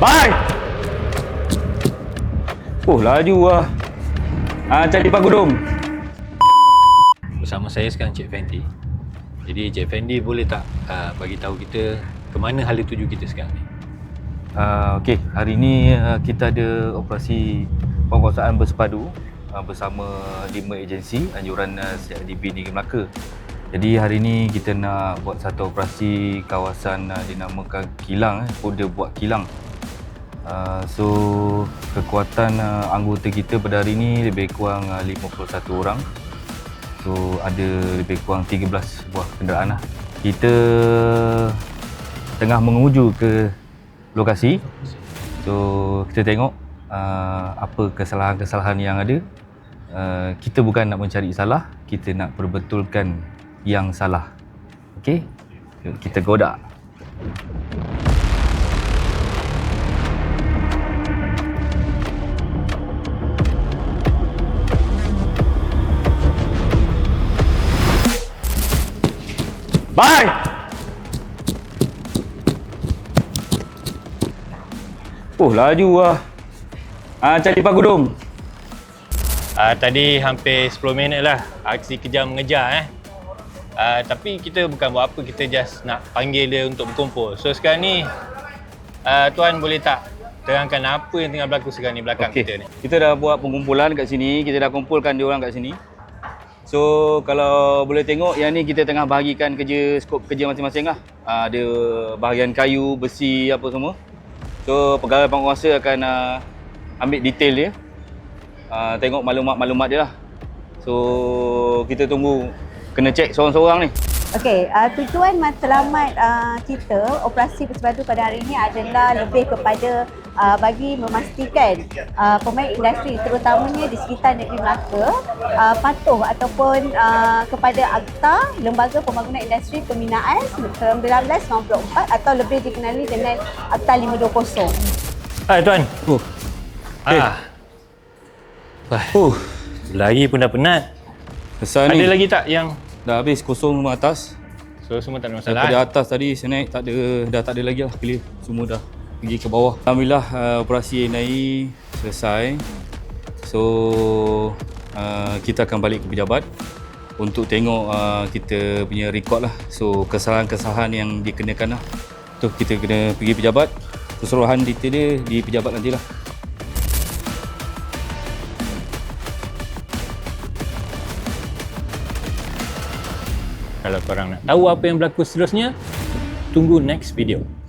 Bye! Oh, laju lah. Ah, cari pagudum. Bersama saya sekarang Cik Fendi. Jadi Cik Fendi boleh tak uh, bagi tahu kita ke mana hala tuju kita sekarang ni? Uh, Okey, hari ini uh, kita ada operasi penguasaan bersepadu uh, bersama lima agensi anjuran uh, CIDB Negeri Melaka. Jadi hari ini kita nak buat satu operasi kawasan uh, dinamakan kilang eh, kode buat kilang. Uh, so kekuatan uh, anggota kita pada hari ini lebih kurang uh, 51 orang. So ada lebih kurang 13 buah kenderaan lah. Kita tengah menguju ke lokasi. So kita tengok uh, apa kesalahan-kesalahan yang ada. Uh, kita bukan nak mencari salah, kita nak perbetulkan yang salah. Okey? Kita godak. Bye! Oh, laju lah. Ah, cari pagudum. Uh, tadi hampir 10 minit lah aksi kejam mengejar eh. Uh, tapi kita bukan buat apa, kita just nak panggil dia untuk berkumpul. So sekarang ni, uh, Tuan boleh tak terangkan apa yang tengah berlaku sekarang ni belakang Okey. kita ni? Kita dah buat pengumpulan kat sini, kita dah kumpulkan dia orang kat sini. So kalau boleh tengok yang ni kita tengah bahagikan kerja skop kerja masing-masing lah. Ada bahagian kayu, besi apa semua. So pegawai penguasa akan uh, ambil detail dia. Uh, tengok maklumat-maklumat dia lah. So kita tunggu kena cek seorang-seorang ni. Okey, uh, tujuan matlamat uh, kita operasi bersepadu pada hari ini adalah lebih kepada uh, bagi memastikan uh, pemain industri terutamanya di sekitar negeri Melaka uh, patuh ataupun uh, kepada Akta Lembaga Pembangunan Industri Pembinaan 1994 atau lebih dikenali dengan Akta 520. Hai Tuan. Oh. Ah. Wah, Oh, lagi pun dah penat. besar Ada ni. lagi tak yang Dah habis kosong semua atas. So semua tak ada masalah. Daripada eh? atas tadi saya naik tak ada dah tak ada lagi lah clear. Semua dah pergi ke bawah. Alhamdulillah uh, operasi NAI selesai. So uh, kita akan balik ke pejabat untuk tengok uh, kita punya rekod lah. So kesalahan-kesalahan yang dikenakan lah. Tu kita kena pergi pejabat. Keseluruhan detail dia di pejabat nantilah. Kalau korang nak tahu apa yang berlaku seterusnya, tunggu next video.